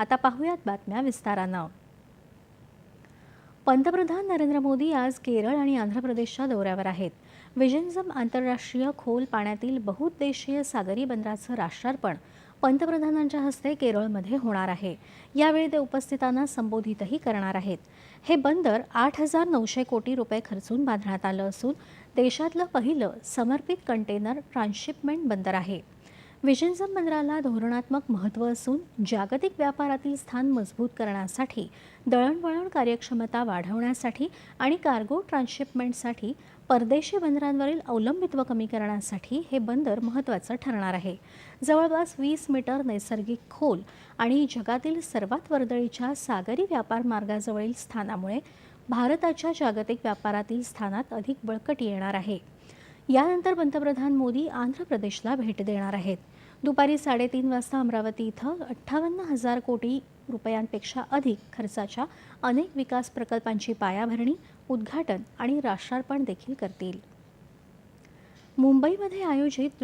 आता पाहूयात बातम्या विस्तारानं. पंतप्रधान नरेंद्र मोदी आज केरळ आणि आंध्र प्रदेशच्या दौऱ्यावर आहेत. विजनझम आंतरराष्ट्रीय खोल पाण्यातील बहुउद्देशीय सागरी बंदराचं राष्ट्रार्पण पंतप्रधानांच्या हस्ते केरळमध्ये होणार आहे. यावेळी ते उपस्थितांना संबोधितही करणार आहेत. हे बंदर आठ हजार नऊशे कोटी रुपये खर्चून बांधण्यात आलं असून देशातलं पहिलं समर्पित कंटेनर ट्रान्सशिपमेंट बंदर आहे. विजनझम बंदराला धोरणात्मक महत्त्व असून जागतिक व्यापारातील स्थान मजबूत करण्यासाठी दळणवळण कार्यक्षमता वाढवण्यासाठी आणि कार्गो ट्रान्सशिपमेंटसाठी परदेशी बंदरांवरील अवलंबित्व कमी करण्यासाठी हे बंदर महत्त्वाचं ठरणार आहे. जवळपास वीस मीटर नैसर्गिक खोल आणि जगातील सर्वात वर्दळीच्या सागरी व्यापार मार्गाजवळील स्थानामुळे भारताच्या जागतिक व्यापारातील स्थानात अधिक बळकटी येणार आहे. यानंतर पंतप्रधान मोदी आंध्र प्रदेशला भेट देणार आहेत. दुपारी साडेतीन वाजता अमरावती इथं अठ्ठावन्न हजार कोटी रुपयांपेक्षा अधिक खर्चाच्या अनेक विकास प्रकल्पांची पायाभरणी उद्घाटन आणि राष्ट्रार्पण देखील करतील. मुंबईमध्ये आयोजित